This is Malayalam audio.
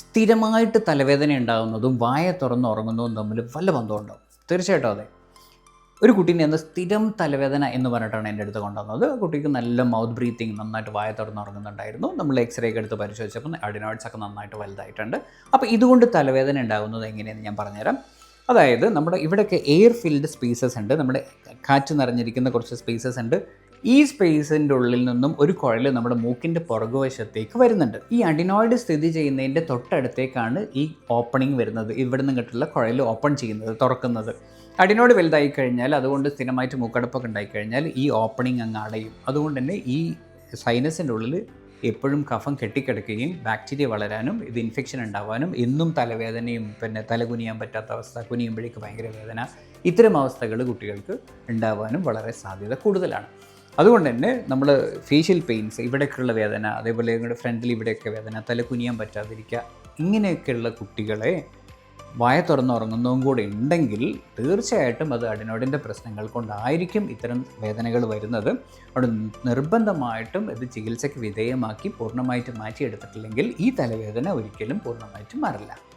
സ്ഥിരമായിട്ട് തലവേദന ഉണ്ടാകുന്നതും വായ തുറന്ന് ഉറങ്ങുന്നതും തമ്മിൽ വല്ല ബന്ധമുണ്ടാവും തീർച്ചയായിട്ടും അതെ. ഒരു കുട്ടീനെ അന്ന് സ്ഥിരം തലവേദന എന്ന് പറഞ്ഞിട്ടാണ് എന്റെ അടുത്ത് കൊണ്ടുവന്നത്. കുട്ടിക്ക് നല്ല മൗത്ത് ബ്രീത്തിങ് നന്നായിട്ട് വായ തുറന്ന് ഉറങ്ങുന്നുണ്ടായിരുന്നു. നമ്മൾ എക്സ്റേ ഒക്കെ എടുത്ത് പരിശോധിച്ചപ്പോൾ അഡിനോയിഡ്സ് ഒക്കെ നന്നായിട്ട് വലുതായിട്ടുണ്ട്. അപ്പോൾ ഇതുകൊണ്ട് തലവേദന ഉണ്ടാകുന്നത് എങ്ങനെയെന്ന് ഞാൻ പറഞ്ഞുതരാം. അതായത് നമ്മുടെ ഇവിടെയൊക്കെ എയർ ഫിൽഡ് സ്പേസസ് ഉണ്ട്. നമ്മുടെ കാറ്റ് നിറഞ്ഞിരിക്കുന്ന കുറച്ച് സ്പേസസ് ഉണ്ട്. ഈ സ്പേസിന്റെ ഉള്ളിൽ നിന്നും ഒരു കുഴൽ നമ്മുടെ മൂക്കിന്റെ പുറകുവശത്തേക്ക് വരുന്നുണ്ട്. ഈ അഡിനോയിഡ് സ്ഥിതി ചെയ്യുന്നതിന്റെ തൊട്ടടുത്തേക്കാണ് ഈ ഓപ്പണിംഗ് വരുന്നത്. ഇവിടെ നിന്ന് കിട്ടുള്ള കുഴൽ ഓപ്പൺ ചെയ്യുന്നത് തുറക്കുന്നത്. അടിനോട് വലുതായി കഴിഞ്ഞാൽ അതുകൊണ്ട് സ്ഥിരമായിട്ട് മൂക്കടപ്പൊക്കെ ഉണ്ടായി കഴിഞ്ഞാൽ ഈ ഓപ്പണിംഗ് അങ്ങ് അടയും. അതുകൊണ്ട് തന്നെ ഈ സൈനസിന്റെ ഉള്ളിൽ എപ്പോഴും കഫം കെട്ടിക്കിടക്കുകയും ബാക്ടീരിയ വളരാനും ഇത് ഇൻഫെക്ഷൻ ഉണ്ടാവാനും എന്നും തലവേദനയും പിന്നെ തല കുനിയാൻ പറ്റാത്ത അവസ്ഥ കുനിയുമ്പോഴേക്ക് ഭയങ്കര വേദന ഇത്തരം അവസ്ഥകൾ കുട്ടികൾക്ക് ഉണ്ടാവാനും വളരെ സാധ്യത കൂടുതലാണ്. അതുകൊണ്ട് തന്നെ നമ്മൾ ഫേഷ്യൽ പെയിൻസ് ഇവിടെയൊക്കെയുള്ള വേദന അതേപോലെ നിങ്ങളുടെ ഫ്രണ്ടിൽ ഇവിടെയൊക്കെ വേദന തല കുനിയാൻ പറ്റാതിരിക്കുക ഇങ്ങനെയൊക്കെയുള്ള കുട്ടികളെ വായ തുറന്നുറങ്ങുന്നതും കൂടെ ഉണ്ടെങ്കിൽ തീർച്ചയായിട്ടും അത് അടിനോടിന്റെ പ്രശ്നങ്ങൾ കൊണ്ടായിരിക്കും ഇത്തരം വേദനകൾ വരുന്നത്. അവിടെ നിർബന്ധമായിട്ടും ഇത് ചികിത്സയ്ക്ക് വിധേയമാക്കി പൂർണമായിട്ട് മാറ്റിയെടുത്തിട്ടില്ലെങ്കിൽ ഈ തലവേദന ഒരിക്കലും പൂർണമായിട്ട് മാറില്ല.